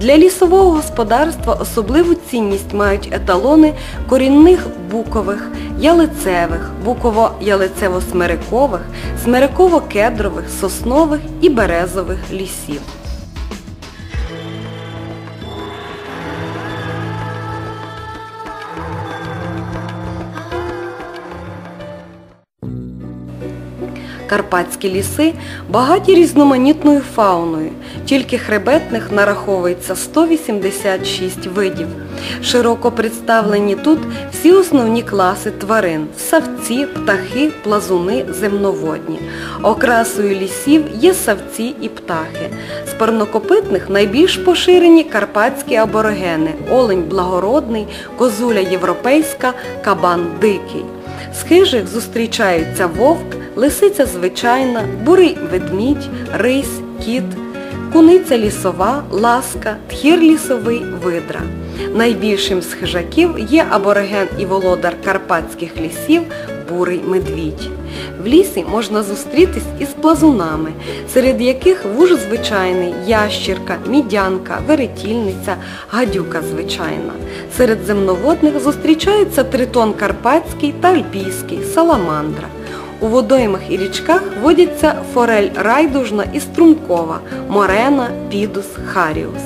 Для лісового господарства особливу цінність мають еталони корінних букових, ялицевих, буково-ялицево-смирикових, смириково-кедрових, соснових і березових лісів. Карпатські ліси багаті різноманітною фауною, тільки хребетних нараховується 186 видів. Широко представлені тут всі основні класи тварин – савці, птахи, плазуни, земноводні. Окрасою лісів є савці і птахи. З парнокопитних найбільш поширені карпатські аборигени – олень благородний, козуля європейська, кабан дикий. З хижих зустрічаються вовк, лисиця звичайна, бурий ведмідь, рись, кіт, куниця лісова, ласка, тхір лісовий, видра. Найбільшим з хижаків є абориген і володар карпатських лісів бурий медвідь. В лісі можна зустрітись із плазунами, серед яких вуж звичайний, ящірка, мідянка, веретільниця, гадюка звичайна. Серед земноводних зустрічаються тритон карпатський та альпійський, саламандра. У водоймах і річках водяться форель райдужна і струмкова, морена, підус, харіус.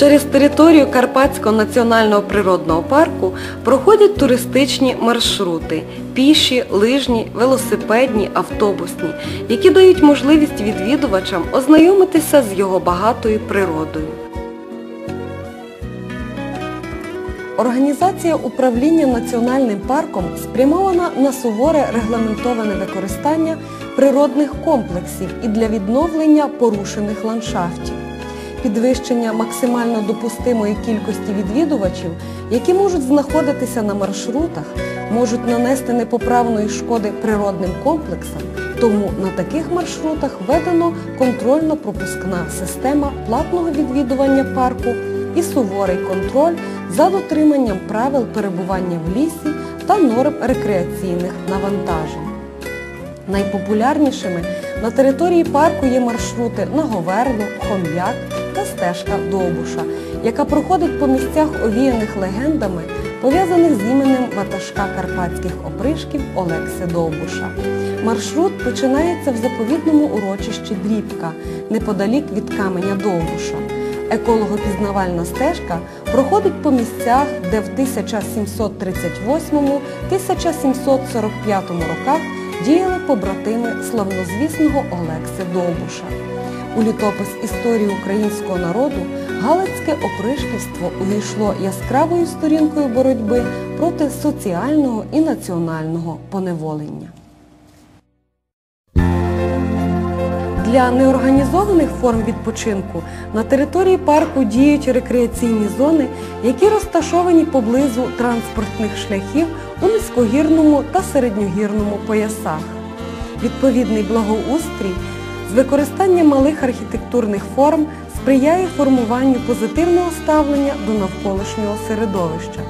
Через територію Карпатського національного природного парку проходять туристичні маршрути піші, лижні, велосипедні, автобусні, які дають можливість відвідувачам ознайомитися з його багатою природою. Організація управління національним парком спрямована на суворе регламентоване використання природних комплексів і для відновлення порушених ландшафтів. Підвищення максимально допустимої кількості відвідувачів, які можуть знаходитися на маршрутах, можуть нанести непоправної шкоди природним комплексам, тому на таких маршрутах введено контрольно-пропускна система платного відвідування парку і суворий контроль за дотриманням правил перебування в лісі та норм рекреаційних навантажень. Найпопулярнішими на території парку є маршрути на Говерло, Хом'як та стежка Довбуша, яка проходить по місцях овіяних легендами, пов'язаних з іменем ватажка карпатських опришків Олекси Довбуша. Маршрут починається в заповідному урочищі Дрібка, неподалік від каменя Довбуша. Екологопізнавальна стежка проходить по місцях, де в 1738-1745 роках діяли побратими славнозвісного Олекси Довбуша. У літопис історії українського народу Галицьке опришківство увійшло яскравою сторінкою боротьби проти соціального і національного поневолення. Для неорганізованих форм відпочинку на території парку діють рекреаційні зони, які розташовані поблизу транспортних шляхів у низькогірному та середньогірному поясах. Відповідний благоустрій з використанням малих архітектурних форм сприяє формуванню позитивного ставлення до навколишнього середовища.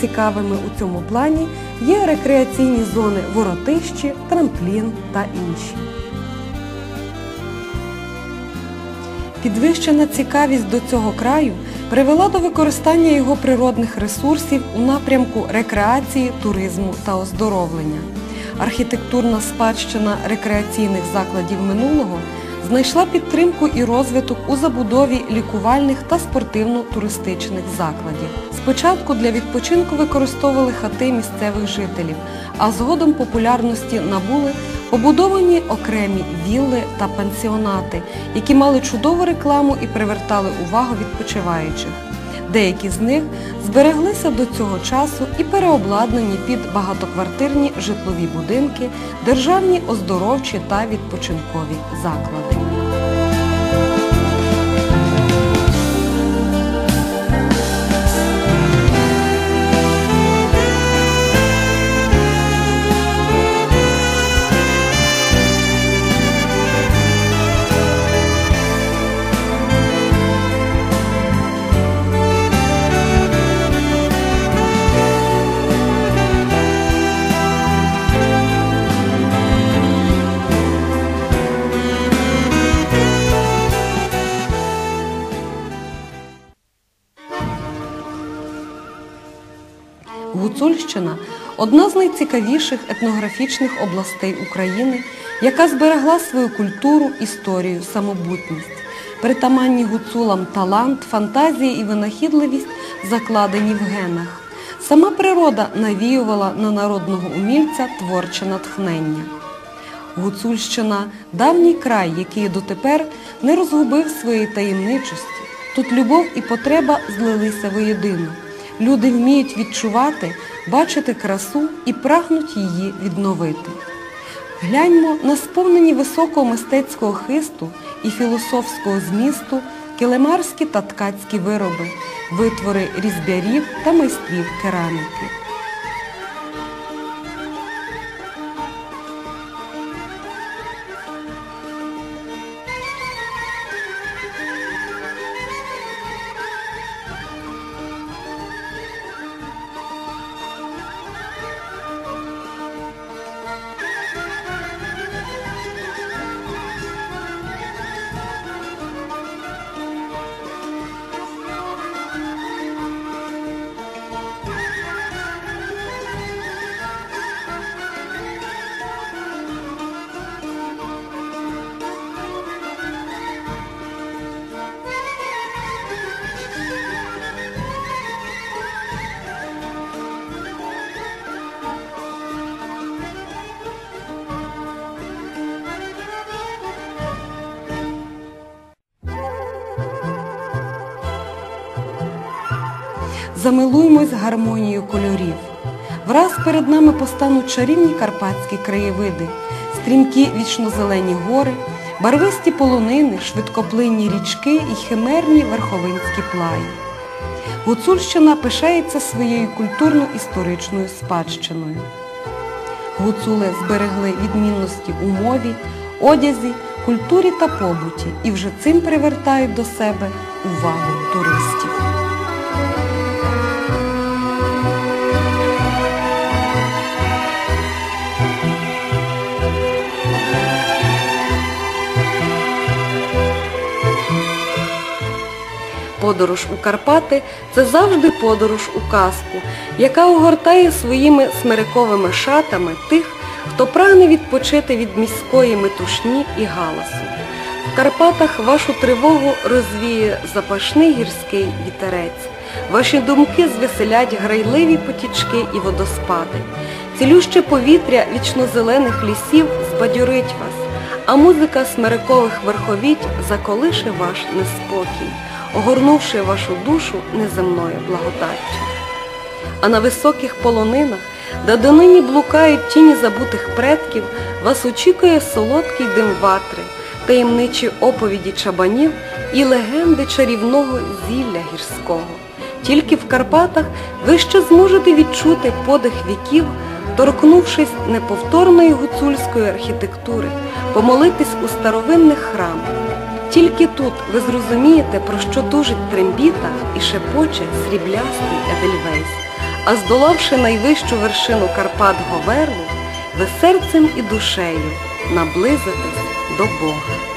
Цікавими у цьому плані є рекреаційні зони Воротищі, Трамплін та інші. Підвищена цікавість до цього краю привела до використання його природних ресурсів у напрямку рекреації, туризму та оздоровлення. Архітектурна спадщина рекреаційних закладів минулого знайшла підтримку і розвиток у забудові лікувальних та спортивно-туристичних закладів. Спочатку для відпочинку використовували хати місцевих жителів, а згодом популярності набули побудовані окремі вілли та пансіонати, які мали чудову рекламу і привертали увагу відпочиваючих. Деякі з них збереглися до цього часу і переобладнані під багатоквартирні житлові будинки, державні оздоровчі та відпочинкові заклади. Гуцульщина одна з найцікавіших етнографічних областей України, яка зберегла свою культуру, історію, самобутність. Притаманні гуцулам талант, фантазія і винахідливість закладені в генах. Сама природа навіювала на народного умільця творче натхнення. Гуцульщина давній край, який дотепер не розгубив своєї таємничості. Тут любов і потреба злилися воєдино. Люди вміють відчувати, бачити красу і прагнуть її відновити. Гляньмо на сповнені високого мистецького хисту і філософського змісту килимарські та ткацькі вироби, витвори різбярів та майстрів кераміки. Замилуймось гармонією кольорів. Враз перед нами постануть чарівні карпатські краєвиди, стрімкі вічнозелені гори, барвисті полонини, швидкоплинні річки і химерні верховинські плаї. Гуцульщина пишається своєю культурно-історичною спадщиною. Гуцули зберегли відмінності у мові, одязі, культурі та побуті і вже цим привертають до себе увагу Подорож у Карпати це завжди подорож у казку, яка огортає своїми смириковими шатами тих, хто прагне відпочити від міської метушні і галасу. В Карпатах вашу тривогу розвіє запашний гірський вітерець. Ваші думки звеселять грайливі потічки і водоспади. Цілюще повітря вічнозелених лісів збадьорить вас, а музика смирикових верховіть заколише ваш неспокій огорнувши вашу душу неземною благодаттю. А на високих полонинах, де донині блукають тіні забутих предків, вас очікує солодкий дим ватри, таємничі оповіді чабанів і легенди чарівного зілля гірського. Тільки в Карпатах ви ще зможете відчути подих віків, торкнувшись неповторної гуцульської архітектури, помолитись у старовинних храмах. Тільки тут ви зрозумієте, про що тужить трембіта і шепоче сріблястий Едельвейс. А здолавши найвищу вершину Карпат Говерлу, ви серцем і душею наблизитесь до Бога.